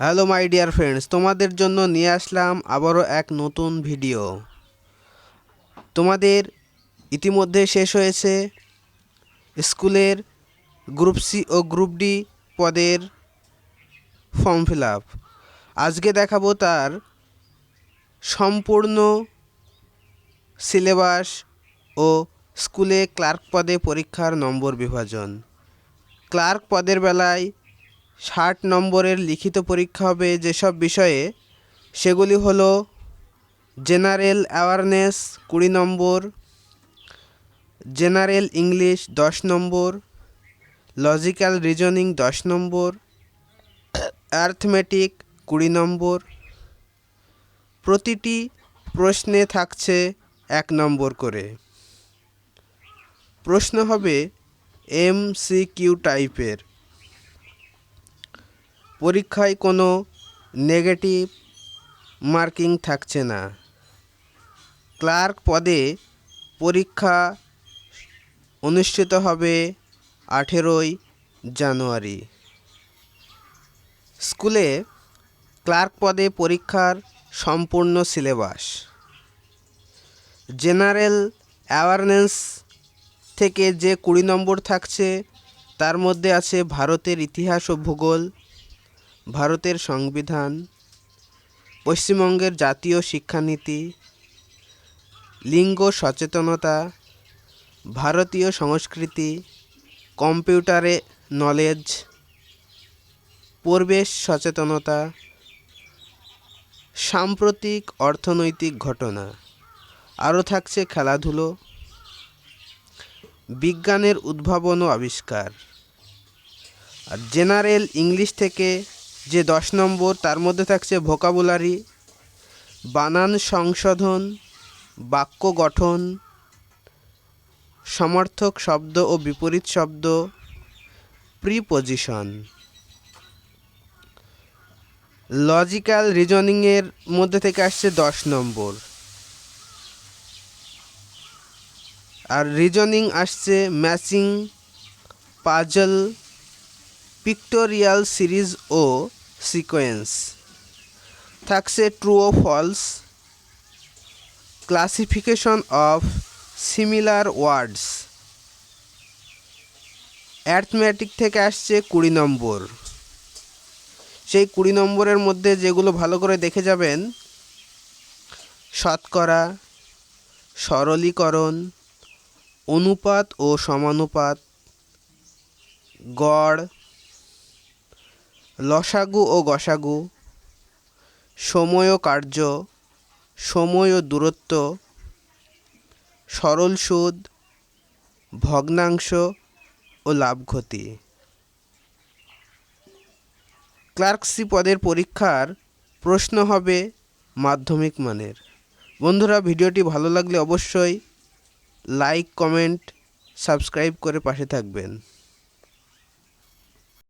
Hello my dear friends তোমাদের জন্য নিয়ে আসলাম আবারও এক নতুন ভিডিও তোমাদের ইতিমধ্যে শেষ হয়েছে স্কুলের গ্রুপ সি ও গ্রুপ ডি পদের ফর্ম ফিল আপ আজকে দেখাবো তার সম্পূর্ণ সিলেবাস ও স্কুলে ক্লার্ক পদে পরীক্ষার নম্বর বিভাজন। ক্লার্ক পদের বেলায় ষাট নম্বরের লিখিত পরীক্ষা হবে যেসব বিষয়ে, সেগুলি হলো জেনারেল অ্যাওয়ারনেস কুড়ি নম্বর, জেনারেল ইংলিশ দশ নম্বর, লজিক্যাল রিজনিং দশ নম্বর অ্যার্থমেটিক কুড়ি নম্বর। প্রতিটি প্রশ্নে থাকছে এক নম্বর করে। প্রশ্ন হবে এম সি কিউ টাইপের। পরীক্ষায় কোনো নেগেটিভ মার্কিং থাকছে না। ক্লার্ক পদে পরীক্ষা অনুষ্ঠিত হবে আঠেরোই জানুয়ারি। স্কুলে ক্লার্ক পদে পরীক্ষার সম্পূর্ণ সিলেবাস। জেনারেল অ্যাওয়ারনেস থেকে যে কুড়ি নম্বর থাকছে, তার মধ্যে আছে ভারতের ইতিহাস ও ভূগোল ভারতের সংবিধান, পশ্চিমবঙ্গের জাতীয় শিক্ষানীতি, লিঙ্গ সচেতনতা, ভারতীয় সংস্কৃতি, কম্পিউটারে নলেজ, পরিবেশ সচেতনতা, সাম্প্রতিক অর্থনৈতিক ঘটনা। আরও থাকছে খেলাধুলো, বিজ্ঞানের উদ্ভাবন ও আবিষ্কার। আর জেনারেল ইংলিশ থেকে যে দশ নম্বর, তার মধ্যে থাকছে ভোকাবুলারি বানান সংশোধন, বাক্য গঠন, সমর্থক শব্দ ও বিপরীত শব্দ প্রিপোজিশন লজিক্যাল রিজনিংয়ের মধ্যে থেকে আসছে দশ নম্বর। আর রিজনিং আসছে ম্যাচিং পাজল পিক্টোরিয়াল সিরিজ ও সিকোয়েন্স থাকছে true O false classification of similar words arithmetic থেকে আসছে কুড়ি নম্বর। সেই কুড়ি নম্বরের মধ্যে যেগুলো ভালো করে দেখে যাবেন, শতকরা, সরলীকরণ, অনুপাত ও সমানুপাত, গড় লসাগু ও গসাগু সময় ও কার্য সময় ও দূরত্ব, সরল সুদ, ভগ্নাংশ ও লাভ ক্ষতি। ক্লার্কসি পদের পরীক্ষার প্রশ্ন হবে মাধ্যমিক মানের। বন্ধুরা, ভিডিওটি ভালো লাগলে অবশ্যই লাইক, কমেন্ট, সাবস্ক্রাইব করে পাশে থাকবেন।